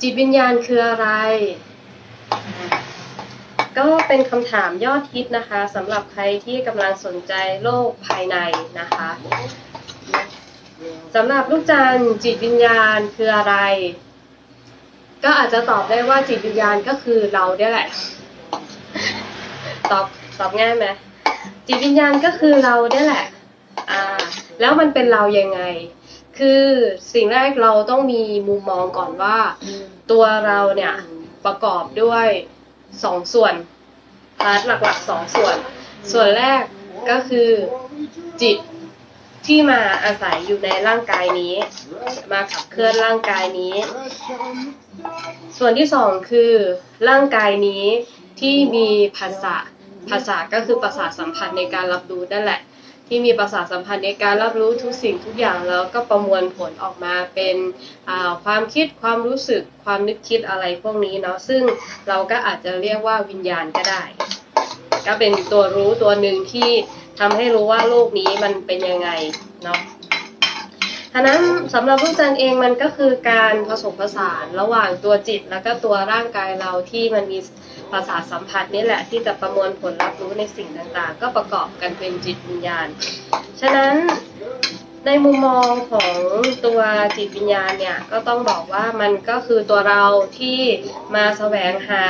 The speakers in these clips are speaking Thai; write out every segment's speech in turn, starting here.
จิตวิญญาณคืออะไร ก็เป็นคำถามยอดฮิตนะคะสำหรับใครที่กำลังสนใจโลกภายในนะคะสำหรับลูกจันจิตวิญญาณคืออะไร ก็อาจจะตอบได้ว่าจิตวิญญาณก็คือเราเนี่ยแหละ ตอบตอบง่ายไหมจิตวิญญาณก็คือเราเนี่ยแหละ อ่า แล้วมันเป็นเรายังไง คือสิ่งแรกเราต้องมีมุมมองก่อนว่า ตัวเราเนี่ยประกอบด้วยสองส่วนพาร์ทหลักๆสองส่วน ส่วนแรกก็คือจิตที่มาอาศัยอยู่ในร่างกายนี้ มาขับเคลื่อนร่างกายนี้ ส่วนที่สองคือร่างกายนี้ที่มีภาษาภาษาก็คือประสาทสัมผัสในการรับรู้นั่นแหละ ที่มีประสาทสัมพันธ์ในการรับรู้ทุกสิ่งทุกอย่างแล้วก็ประมวลผลออกมาเป็นความคิดความรู้สึกความนึกคิดอะไรพวกนี้เนาะซึ่งเราก็อาจจะเรียกว่าวิญญาณก็ได้ ก็เป็นตัวรู้ตัวหนึ่งที่ทำให้รู้ว่าโลกนี้มันเป็นยังไงเนาะ ฉะนั้นสำหรับลูกจันเองมันก็คือการผสมผสานระหว่างตัวจิต แล้วก็ตัวร่างกายเราที่มันมีประสาทสัมผัสนี่แหละที่จะประมวลผลรับรู้ในสิ่งต่างๆ ก็ประกอบกันเป็นจิตวิญญาณ ฉะนั้นในมุมมองของตัวจิตวิญญาณเนี่ยก็ต้องบอกว่ามันก็คือตัวเราที่มาแสวงหา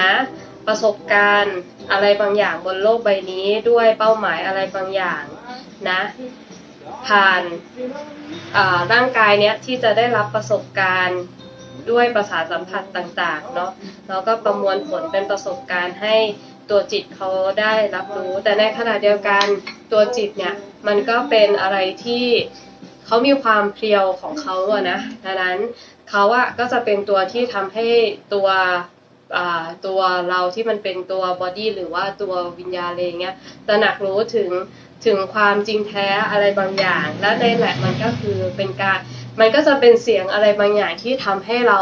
ประสบการณ์อะไรบางอย่างบนโลกใบนี้ด้วยเป้าหมายอะไรบางอย่างนะ ผ่านร่างกายเนี้ยที่จะได้รับประสบการณ์ด้วยประสาทสัมผัสต่างๆเนาะแล้วก็ประมวลผลเป็นประสบการณ์ให้ตัวจิตเขาได้รับรู้ แต่ในขณะเดียวกันตัวจิตเนี่ยมันก็เป็นอะไรที่เขามีความเพรียวของเขาอะนะดังนั้นเขาอะก็จะเป็นตัวที่ทำให้ตัวตัวเราที่มันเป็นตัวบอดี้หรือว่าตัววิญญาณอะไรเงี้ยตระหนักรู้ถึง ถึงความจริงแท้อะไรบางอย่าง และในแหละมันก็คือเป็นการมันก็จะเป็นเสียงอะไรบางอย่างที่ทำให้เรา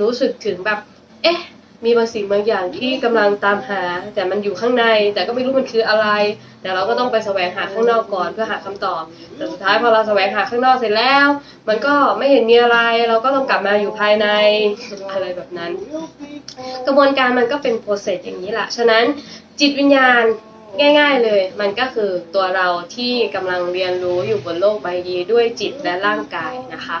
รู้สึกถึงแบบ เอ๊ะ มีบางสิ่งบางอย่างที่กำลังตามหา แต่มันอยู่ข้างใน แต่ก็ไม่รู้มันคืออะไร แต่เราก็ต้องไปแสวงหาข้างนอกก่อนเพื่อหาคำตอบ แต่สุดท้ายพอเราแสวงหาข้างนอกเสร็จแล้ว มันก็ไม่เห็นมีอะไร เราก็ต้องกลับมาอยู่ภายในอะไรแบบนั้น กระบวนการมันก็เป็นโปรเซสอย่างนี้แหละ ฉะนั้นจิตวิญญาณ ง่าย ๆเลย มันก็คือตัวเราที่กำลังเรียนรู้อยู่บนโลกใบนี้ด้วยจิตและร่างกายนะคะ